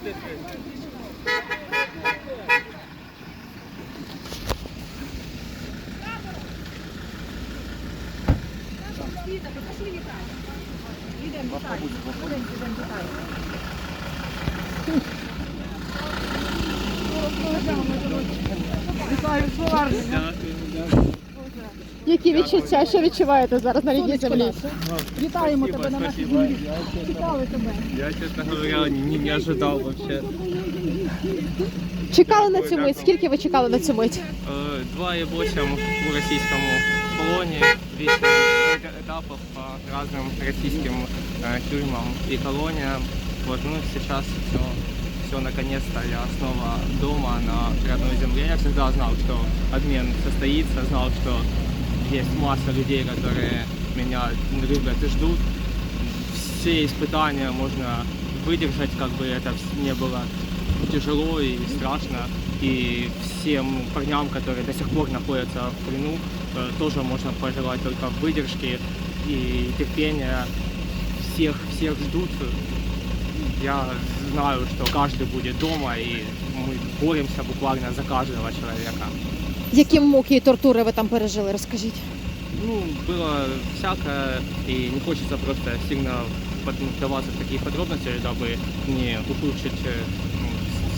Йдемо вітаю. Йдемо вітаю. Вітаю, Дякую. Які відчуття? Що відчуваєте зараз на рідній землі? Вітаємо тебе на нашій землі. Вітали тебе. Я, честно говоря, не, не ожидал вообще. Чекали на цю мить? Скільки ви чекали на цю мить? Э, Два и восемь в российском полоне, весь этапов по разным российским э, тюрьмам и колониям. Вот, ну сейчас все, все наконец-то я снова дома на родной земле. Я всегда знал, что обмен состоится, знал, что есть масса людей, которые меня любят и ждут. Все испытания можно выдержать, как бы это не было тяжело и страшно. И всем парням, которые до сих пор находятся в плену, э, тоже можно пожелать только выдержки и терпения. Всех, всех ждут. Я знаю, что каждый будет дома, и мы боремся буквально за каждого человека. Які муки і тортури ви там пережили? Розкажіть. Ну, было всякое, и не хочется просто сильно под- вдаваться в такие подробности, дабы не ухудшить э, ну,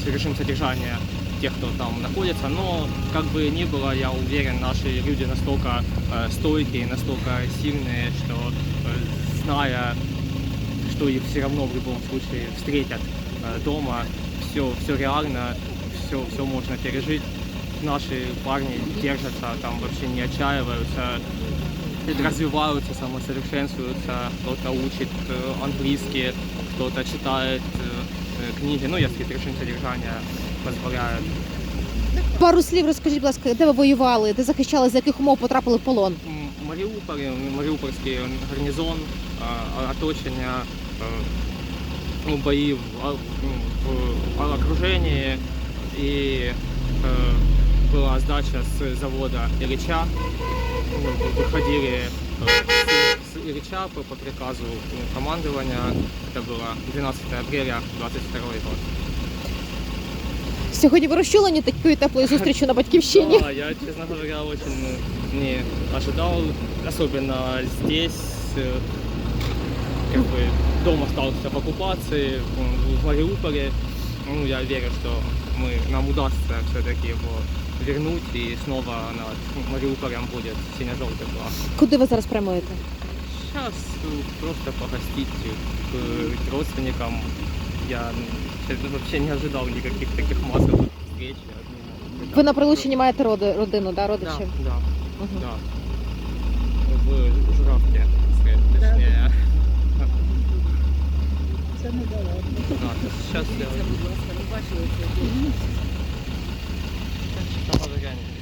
с- режим содержания тех, кто там находится. Но, как бы ни было, я уверен, наши люди настолько э, стойкие, настолько сильные, что, э, зная, что их все равно в любом случае встретят э, дома, все, все реально, все, все можно пережить наши парни держатся, там вообще не отчаиваются, развиваются, самосовершенствуются, кто-то учит э, английский, кто-то читает э, э, книги, ну, если режим содержания позволяет. Пару слів розкажіть, будь ласка, де ви воювали, де захищали, з яких умов потрапили в полон? М, Мариуполь, Мариупольский гарнизон, э, оточение, э, ну, бои в, а- в- была сдача с завода Ильича. Ну, Выходили э, с с Ильича по, по приказу ну, командования. Это было 12 апреля 22 год. Сьогодні ви розчулені такою теплою зустрічю на батьківщині. Да, я, честно говоря, очень ну, не ожидал, особенно здесь, э, как бы дом остался в оккупации, м, в Мариуполе. Ну, я верю, что мы, нам удастся все-таки его вернуть, и снова над Мариуполем будет сине-желтый флаг. Куди ви зараз прямуєте? Сейчас просто погостить к родственникам. Я м, честно, вообще не ожидал никаких таких массовых встреч. Я думал, Ви на ребята, Прилуччині маєте роди, родину, да, Да, родичів? да. Мгм. Да. Да, сейчас я... Будь ласка, не бачили це. Честно говоря, не-